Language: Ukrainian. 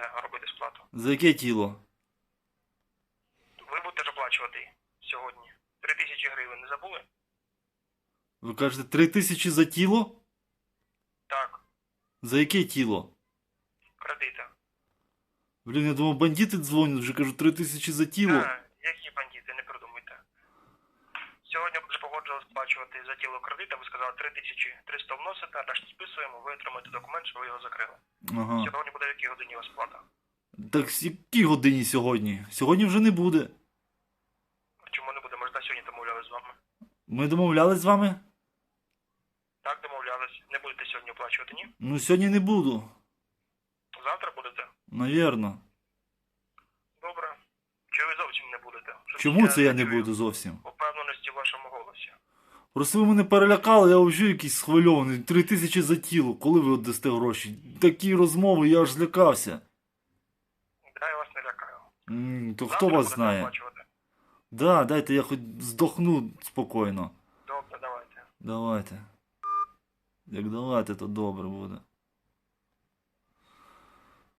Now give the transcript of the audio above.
будете робити сплату. За яке тіло? Ви будете заплачувати оплачувати сьогодні. Три тисячі гривень, не забули? Ви кажете, три тисячі за тіло? Так, За яке тіло? кредита. Блін, я думав, бандити дзвонять, вже кажу, три тисячі за тіло. А, які бандити, не придумуйте. Сьогодні вже погоджували сплачувати за тіло кредита, ви сказали 3300 вносите, а далі списуємо, ви отримаєте документ, що ви його закрили. Ага. Сьогодні буде в якій годині у вас? Так в якій годині сьогодні? Сьогодні вже не буде. Чому не буде? Ми ж на сьогодні домовлялись з вами. Ми домовлялись з вами? Так, домовлялись. Не будете сьогодні оплачувати, ні? Ну, сьогодні не буду. Завтра будете? Навірно. Добре. Чи ви зовсім не будете? Щось Чому це я не чую буду зовсім? Просто ви мене перелякали, я вже якийсь схвильований. Три тисячі за тіло. Коли ви віддасте гроші? Такі розмови, я аж злякався. Я вас не лякаю. М, то Завтра хто вас будете знає? оплачувати? Да, дайте я хоч здохну спокійно. Добре, давайте. Давайте. Як давайте, то добре буде.